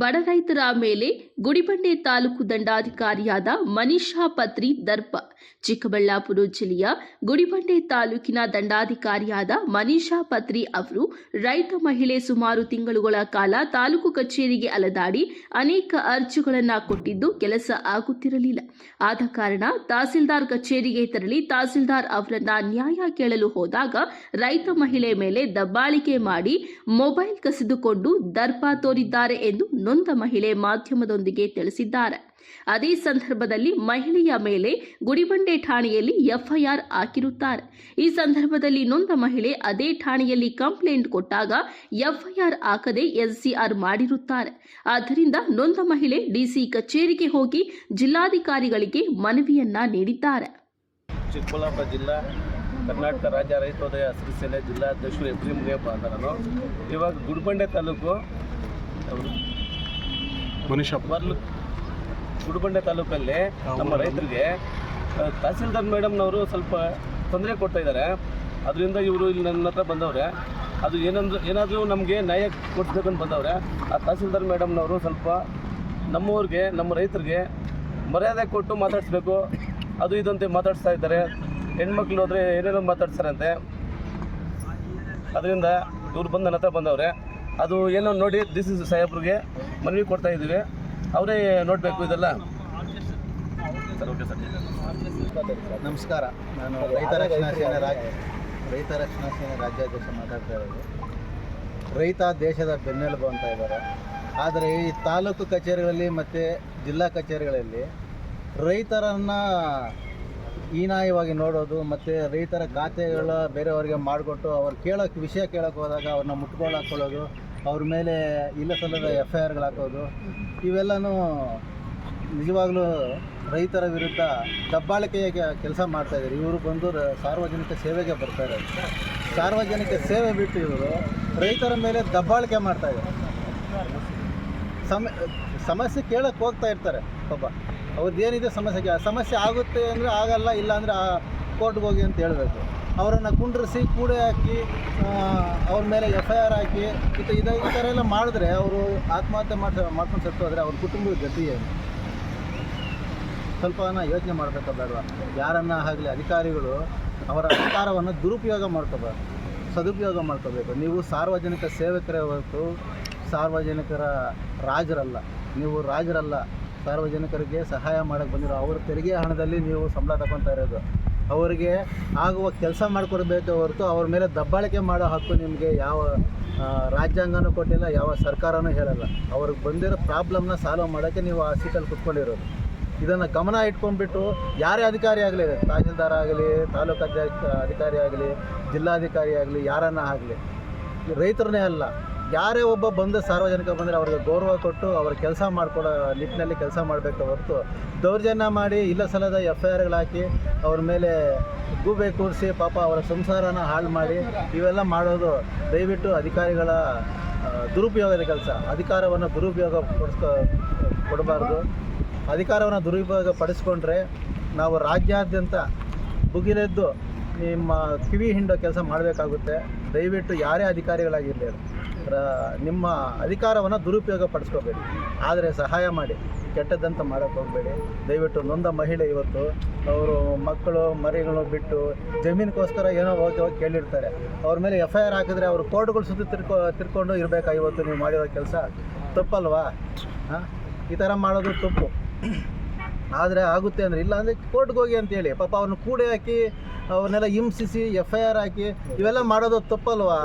ಬಡ ರೈತರ ಮೇಲೆ ಗುಡಿಬಂಡೆ ತಾಲೂಕು ದಂಡಾಧಿಕಾರಿಯಾದ ಮನೀಷಾ ಪತ್ರಿ ದರ್ಪ. ಚಿಕ್ಕಬಳ್ಳಾಪುರ ಜಿಲ್ಲೆಯ ಗುಡಿಬಂಡೆ ತಾಲೂಕಿನ ದಂಡಾಧಿಕಾರಿಯಾದ ಮನೀಷಾ ಪತ್ರಿ ಅವರು ರೈತ ಮಹಿಳೆ ಸುಮಾರು ತಿಂಗಳುಗಳ ಕಾಲ ತಾಲೂಕು ಕಚೇರಿಗೆ ಅಲೆದಾಡಿ ಅನೇಕ ಅರ್ಜಿಗಳನ್ನು ಕೊಟ್ಟಿದ್ದು ಕೆಲಸ ಆಗುತ್ತಿರಲಿಲ್ಲ. ಆದ ಕಾರಣ ತಹಸೀಲ್ದಾರ್ ಕಚೇರಿಗೆ ತೆರಳಿ ತಹಸೀಲ್ದಾರ್ ಅವರನ್ನ ನ್ಯಾಯ ಕೇಳಲು ಹೋದಾಗ ರೈತ ಮಹಿಳೆ ಮೇಲೆ ದಬ್ಬಾಳಿಕೆ ಮಾಡಿ ಮೊಬೈಲ್ ಕಸಿದುಕೊಂಡು ದರ್ಪ ತೋರಿದ್ದಾರೆ ಎಂದು ನೊಂದ ಮಹಿಳೆ ಮಾಧ್ಯಮದೊಂದಿಗೆ ತಿಳಿಸಿದ್ದಾರೆ. ಅದೇ ಸಂದರ್ಭದಲ್ಲಿ ಮಹಿಳೆಯ ಮೇಲೆ ಗುಡಿಬಂಡೆ ಠಾಣೆಯಲ್ಲಿ ಎಫ್ಐಆರ್ ಹಾಕಿರುತ್ತಾರೆ. ಈ ಸಂದರ್ಭದಲ್ಲಿ ನೊಂದ ಮಹಿಳೆ ಅದೇ ಠಾಣೆಯಲ್ಲಿ ಕಂಪ್ಲೇಂಟ್ ಕೊಟ್ಟಾಗ ಎಫ್ಐಆರ್ ಹಾಕದೆ ಎಸ್ಸಿಆರ್ ಮಾಡಿರುತ್ತಾರೆ. ಆದ್ದರಿಂದ ನೊಂದ ಮಹಿಳೆ ಡಿಸಿ ಕಚೇರಿಗೆ ಹೋಗಿ ಜಿಲ್ಲಾಧಿಕಾರಿಗಳಿಗೆ ಮನವಿಯನ್ನ ನೀಡಿದ್ದಾರೆ. ಚಿಕ್ಕಬಳ್ಳಾಪುರ ಜಿಲ್ಲಾ ಕರ್ನಾಟಕ ರಾಜ್ಯ ರೈತೋದಯ ಹಸಿರು ಸೇನೆ ಜಿಲ್ಲಾಧ್ಯಕ್ಷರು ಎಂ ಪಿ ಮುನಿಯಪ್ಪ ಅಂತ ನಾನು ಇವಾಗ ಗುಡಿಬಂಡೆ ತಾಲೂಕು ಬರ್ಲು ಗುಡಿಬಂಡೆ ತಾಲೂಕಲ್ಲಿ ನಮ್ಮ ರೈತರಿಗೆ ತಹಸೀಲ್ದಾರ್ ಮೇಡಮ್ನವರು ಸ್ವಲ್ಪ ತೊಂದರೆ ಕೊಡ್ತಾ ಇದ್ದಾರೆ. ಅದರಿಂದ ಇವರು ಇಲ್ಲಿ ನನ್ನ ಹತ್ರ ಬಂದವ್ರೆ. ಅದು ಏನಂದ್ರೆ ಏನಾದರೂ ನಮಗೆ ನ್ಯಾಯ ಕೊಡಿಸ್ಬೇಕಂತ ಬಂದವ್ರೆ. ಆ ತಹಸೀಲ್ದಾರ್ ಮೇಡಮ್ನವರು ಸ್ವಲ್ಪ ನಮ್ಮವ್ರಿಗೆ ನಮ್ಮ ರೈತರಿಗೆ ಮರ್ಯಾದೆ ಕೊಟ್ಟು ಮಾತಾಡಿಸ್ಬೇಕು. ಅದು ಇದಂತೆ ಮಾತಾಡಿಸ್ತಾ ಇದ್ದಾರೆ. ಹೆಣ್ಮಕ್ಳು ಹೋದರೆ ಏನೇನೋ ಮಾತಾಡ್ತಾರಂತೆ ಅದರಿಂದ ಇವ್ರು ಬಂದು ನನ್ನ ಹತ್ರ ಬಂದವ್ರೆ. ಅದು ಏನೋ ನೋಡಿ ಡಿ ಸಿ ಸಾಹೇಬ್ರಿಗೆ ಮನವಿ ಕೊಡ್ತಾ ಇದ್ದೀವಿ. ಅವರೇ ನೋಡಬೇಕು ಇದೆಲ್ಲ. Sir okay sir. ನಮಸ್ಕಾರ. ನಾನು ರೈತ ರಕ್ಷಣಾ ಸೇನೆ ರಾಜ್ಯ ರೈತ ರಕ್ಷಣಾ ಸೇನೆ ರಾಜ್ಯಾಧ್ಯಕ್ಷ ಮಾತಾಡ್ತಾ ಇರೋದು. ರೈತ ದೇಶದ ಬೆನ್ನೆಲುಬು ಅಂತ ಇದ್ದಾರೆ. ಆದರೆ ಈ ತಾಲೂಕು ಕಚೇರಿಗಳಲ್ಲಿ ಮತ್ತು ಜಿಲ್ಲಾ ಕಚೇರಿಗಳಲ್ಲಿ ರೈತರನ್ನು ಹೀನಾಯವಾಗಿ ನೋಡೋದು ಮತ್ತು ರೈತರ ಖಾತೆಗಳ ಬೇರೆಯವರಿಗೆ ಮಾಡಿಕೊಟ್ಟು ಅವ್ರು ಕೇಳೋಕ್ಕೆ ವಿಷಯ ಕೇಳೋಕ್ಕೆ ಹೋದಾಗ ಅವ್ರನ್ನ ಮುಟ್ಕೊಂಡು ಹಾಕ್ಕೊಳ್ಳೋದು ಅವ್ರ ಮೇಲೆ ಇಲ್ಲ ಸಲ್ಲದ ಎಫ್ ಐ ಆರ್ಗಳು ಹಾಕೋದು, ಇವೆಲ್ಲನೂ ನಿಜವಾಗ್ಲೂ ರೈತರ ವಿರುದ್ಧ ದಬ್ಬಾಳಿಕೆಯ ಕೆಲಸ ಮಾಡ್ತಾ ಇದ್ದಾರೆ ಇವರು ಬಂದು ಸಾರ್ವಜನಿಕ ಸೇವೆಗೆ ಬರ್ತಾರೆ ಸಾರ್ವಜನಿಕ ಸೇವೆ ಬಿಟ್ಟು ಇವರು ರೈತರ ಮೇಲೆ ದಬ್ಬಾಳಿಕೆ ಮಾಡ್ತಾ ಇದ್ದಾರೆ ಸಮ, ಸಮಸ್ಯೆ ಕೇಳಕ್ಕೆ ಹೋಗ್ತಾ ಇರ್ತಾರೆ ಪಾಪ. ಅವ್ರದ್ದು ಏನಿದೆ ಸಮಸ್ಯೆಗೆ ಸಮಸ್ಯೆ ಆಗುತ್ತೆ ಅಂದರೆ ಆಗಲ್ಲ, ಇಲ್ಲ ಅಂದರೆ ಕೋರ್ಟ್ಗೆ ಹೋಗಿ ಅಂತ ಹೇಳಬೇಕು. ಅವರನ್ನು ಕುಂಡ್ರಿಸಿ ಕೂಡೆ ಹಾಕಿ ಅವ್ರ ಮೇಲೆ ಎಫ್ ಐ ಆರ್ ಹಾಕಿ ಇದು ಇದು ಈ ಥರ ಎಲ್ಲ ಮಾಡಿದ್ರೆ ಅವರು ಆತ್ಮಹತ್ಯೆ ಮಾಡ್ತಾ ಮಾಡ್ಕೊಂಡು ಸತ್ತು ಹೋದರೆ ಅವ್ರ ಕುಟುಂಬದ ಗತಿ ಏನು? ಸ್ವಲ್ಪ ಯೋಚನೆ ಮಾಡಬೇಕು ಯಾರನ್ನ ಆಗಲಿ ಅಧಿಕಾರಿಗಳು ಅವರ ಅಧಿಕಾರವನ್ನು ದುರುಪಯೋಗ ಮಾಡ್ಕೋಬಾರ್ದು. ಸದುಪಯೋಗ ಮಾಡ್ಕೋಬೇಕು. ನೀವು ಸಾರ್ವಜನಿಕ ಸೇವಕರೇ ಹೊರತು ಸಾರ್ವಜನಿಕರ ರಾಜರಲ್ಲ. ನೀವು ರಾಜರಲ್ಲ. ಸಾರ್ವಜನಿಕರಿಗೆ ಸಹಾಯ ಮಾಡೋಕ್ಕೆ ಬಂದಿರೋ ಅವರ ತೆರಿಗೆ ಹಣದಲ್ಲಿ ನೀವು ಸಂಬಳ ತಗೊತಾ ಇರೋದು. ಅವರಿಗೆ ಆಗುವ ಕೆಲಸ ಮಾಡಿಕೊಡ್ಬೇಕು ಹೊರತು ಅವ್ರ ಮೇಲೆ ದಬ್ಬಾಳಿಕೆ ಮಾಡೋ ಹಕ್ಕು ನಿಮಗೆ ಯಾವ ರಾಜ್ಯಾಂಗನೂ ಕೊಟ್ಟಿಲ್ಲ, ಯಾವ ಸರ್ಕಾರನೂ ಹೇಳಲ್ಲ. ಅವ್ರಿಗೆ ಬಂದಿರೋ ಪ್ರಾಬ್ಲಮ್ನ ಸಾಲ್ವ್ ಮಾಡೋಕ್ಕೆ ನೀವು ಆ ಸೀಟಲ್ಲಿ ಕುತ್ಕೊಂಡಿರೋದು. ಇದನ್ನು ಗಮನ ಇಟ್ಕೊಂಡ್ಬಿಟ್ಟು ಯಾರೇ ಅಧಿಕಾರಿ ಆಗಲಿ, ತಹಸೀಲ್ದಾರ್ ಆಗಲಿ, ತಾಲೂಕು ಅಧ್ಯಕ್ಷ, ಅಧಿಕಾರಿ ಆಗಲಿ, ಜಿಲ್ಲಾಧಿಕಾರಿ ಆಗಲಿ, ಯಾರನ್ನ ಆಗಲಿ, ರೈತರನ್ನೇ ಅಲ್ಲ ಯಾರೇ ಒಬ್ಬ ಬಂದು ಸಾರ್ವಜನಿಕ ಬಂದರೆ ಅವ್ರಿಗೆ ಗೌರವ ಕೊಟ್ಟು ಅವ್ರ ಕೆಲಸ ಮಾಡಿಕೊಡೋ ನಿಟ್ಟಿನಲ್ಲಿ ಕೆಲಸ ಮಾಡಬೇಕು ಹೊರತು ದೌರ್ಜನ್ಯ ಮಾಡಿ ಇಲ್ಲ ಸಲದ ಎಫ್ ಐ ಆರ್ಗಳು ಹಾಕಿ ಅವ್ರ ಮೇಲೆ ಗೂಬೆ ಕೂರಿಸಿ ಪಾಪ ಅವರ ಸಂಸಾರನ ಹಾಳು ಮಾಡಿ ಇವೆಲ್ಲ ಮಾಡೋದು ದಯವಿಟ್ಟು ಅಧಿಕಾರಿಗಳ ದುರುಪಯೋಗದ ಕೆಲಸ. ಅಧಿಕಾರವನ್ನು ದುರುಪಯೋಗ ಪಡಿಸ್ಕೊ, ಕೊಡಬಾರ್ದು. ಅಧಿಕಾರವನ್ನು ದುರುಪಯೋಗ ಪಡಿಸ್ಕೊಂಡ್ರೆ ನಾವು ರಾಜ್ಯಾದ್ಯಂತ ಭುಗಿಲೆದ್ದು ನಿಮ್ಮ ಕಿವಿ ಹಿಂಡೋ ಕೆಲಸ ಮಾಡಬೇಕಾಗುತ್ತೆ. ದಯವಿಟ್ಟು ಯಾರೇ ಅಧಿಕಾರಿಗಳಾಗಿರಲಿ. ನಿಮ್ಮ ಅಧಿಕಾರವನ್ನು ದುರುಪಯೋಗ ಪಡಿಸ್ಕೋಬೇಡಿ. ಆದರೆ ಸಹಾಯ ಮಾಡಿ. ಕೆಟ್ಟದ್ದಂತ ಮಾಡೋಕ್ಕೆ ಹೋಗಬೇಡಿ. ದಯವಿಟ್ಟು ನೊಂದ ಮಹಿಳೆ ಇವತ್ತು. ಅವರು ಮಕ್ಕಳು, ಮರಿಗಳು ಬಿಟ್ಟು ಜಮೀನಿಗೋಸ್ಕರ ಏನೋ ಹೋಗಿ ಹೋಗಿ ಕೇಳಿರ್ತಾರೆ. ಅವ್ರ ಮೇಲೆ ಎಫ್ ಐ ಆರ್ ಹಾಕಿದ್ರೆ ಅವರು ಕೋರ್ಟ್ಗಳು ಸುತ್ತ ತಿರ್ಕೊ, ತಿರ್ಕೊಂಡು ಇರಬೇಕಾ ಇವತ್ತು ನೀವು ಮಾಡಿರೋ ಕೆಲಸ? ತಪ್ಪಲ್ವಾ? ಹಾಂ? ಈ ಥರ ಮಾಡೋದು ತಪ್ಪು. ಆದರೆ ಆಗುತ್ತೆ ಅಂದರೆ ಇಲ್ಲ ಅಂದರೆ ಕೋರ್ಟ್ಗೆ ಹೋಗಿ ಅಂತೇಳಿ ಪಾಪ ಅವ್ರನ್ನ ಕೂಡಿ ಹಾಕಿ ಅವನ್ನೆಲ್ಲ ಹಿಂಸಿಸಿ ಎಫ್ ಐ ಆರ್ ಹಾಕಿ, ಇವೆಲ್ಲ ಮಾಡೋದು ತಪ್ಪಲ್ವಾ?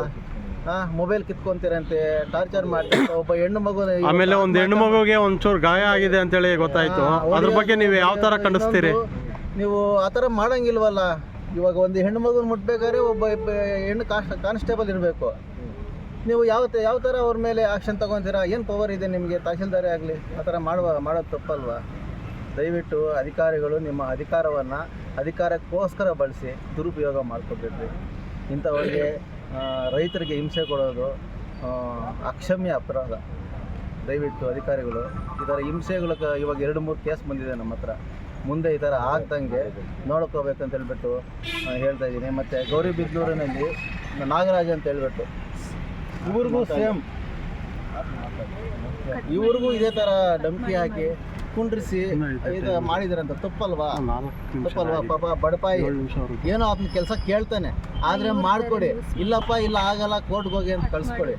ಮೊಬೈಲ್ ಕಿತ್ಕೊಂತೀರಂತೆ ಟಾರ್ಚರ್ ಮಾಡ್ತಾರೆ ಒಬ್ಬ ಹೆಣ್ಣು ಮಗು ಆಮೇಲೆ ಒಂದು ಹೆಣ್ಣು ಮಗುಗೆ ಒಂಚೂರು ಗಾಯ ಆಗಿದೆ ಅಂತೇಳಿ ಗೊತ್ತಾಯ್ತು. ಅದ್ರ ಬಗ್ಗೆ ನೀವು ಯಾವ ತರ ಕಂಡಿಸ್ತೀರಿ ನೀವು ಆ ಥರ ಮಾಡಂಗಿಲ್ವಲ್ಲ? ಇವಾಗ ಒಂದು ಹೆಣ್ಣು ಮಗು ಮುಟ್ಬೇಕಾದ್ರೆ ಒಬ್ಬ ಹೆಣ್ಣು ಕಾನ್ಸ್ ಕಾನ್ಸ್ಟೇಬಲ್ ಇರಬೇಕು. ನೀವು ಯಾವ ಯಾವ ಥರ ಅವ್ರ ಮೇಲೆ ಆಕ್ಷನ್ ತಗೊತೀರಾ? ಏನು ಪವರ್ ಇದೆ ನಿಮಗೆ? ತಹಶೀಲ್ದಾರಿ ಆಗಲಿ ಆ ಥರ ಮಾಡುವ ಮಾಡೋದು ತಪ್ಪಲ್ವಾ? ದಯವಿಟ್ಟು ಅಧಿಕಾರಿಗಳು ನಿಮ್ಮ ಅಧಿಕಾರವನ್ನು ಅಧಿಕಾರಕ್ಕೋಸ್ಕರ ಬಳಸಿ ದುರುಪಯೋಗ ಮಾಡ್ಕೋಬೇಕು ಇಂಥವ್ರಿಗೆ ರೈತರಿಗೆ ಹಿಂಸೆ ಕೊಡೋದು ಅಕ್ಷಮ್ಯ ಅಪರಾಧ. ದಯವಿಟ್ಟು ಅಧಿಕಾರಿಗಳು, ಈ ಥರ ಹಿಂಸೆಗಳು ಇವಾಗ ಎರಡು, ಮೂರು ಕೇಸ್ ಬಂದಿದೆ ನಮ್ಮ ಹತ್ರ. ಮುಂದೆ ಈ ಥರ ಆಗ್ದಂಗೆ ನೋಡ್ಕೋಬೇಕಂತ ಹೇಳ್ಬಿಟ್ಟು ಹೇಳ್ತಾ ಇದ್ದೀನಿ. ಮತ್ತು ಗೌರಿಬಿದನೂರಿನಲ್ಲಿ ನಾಗರಾಜ್ ಅಂತ ಹೇಳ್ಬಿಟ್ಟು. ಇವ್ರಿಗೂ ಸೇಮ್. ಇವ್ರಿಗೂ ಇದೇ ತರ ಡಂಕಿ ಹಾಕಿ ಕುಂಡ್ರಿಸಿ ಇದು ಮಾಡಿದಾರಂತ ತಪ್ಪಲ್ವಾ? ತಪ್ಪಲ್ವಾ? ಪಾಪ ಬಡಪಾಯಿ ಏನೋ ಅದನ್ನ ಕೆಲಸ ಕೇಳ್ತಾನೆ. ಆದ್ರೆ ಮಾಡ್ಕೊಡಿ. ಇಲ್ಲಪ್ಪ ಇಲ್ಲ ಆಗಲ್ಲ ಕೋರ್ಟ್ಗೆ ಹೋಗಿ ಅಂತ ಕಳ್ಸ್ಕೊಡಿ.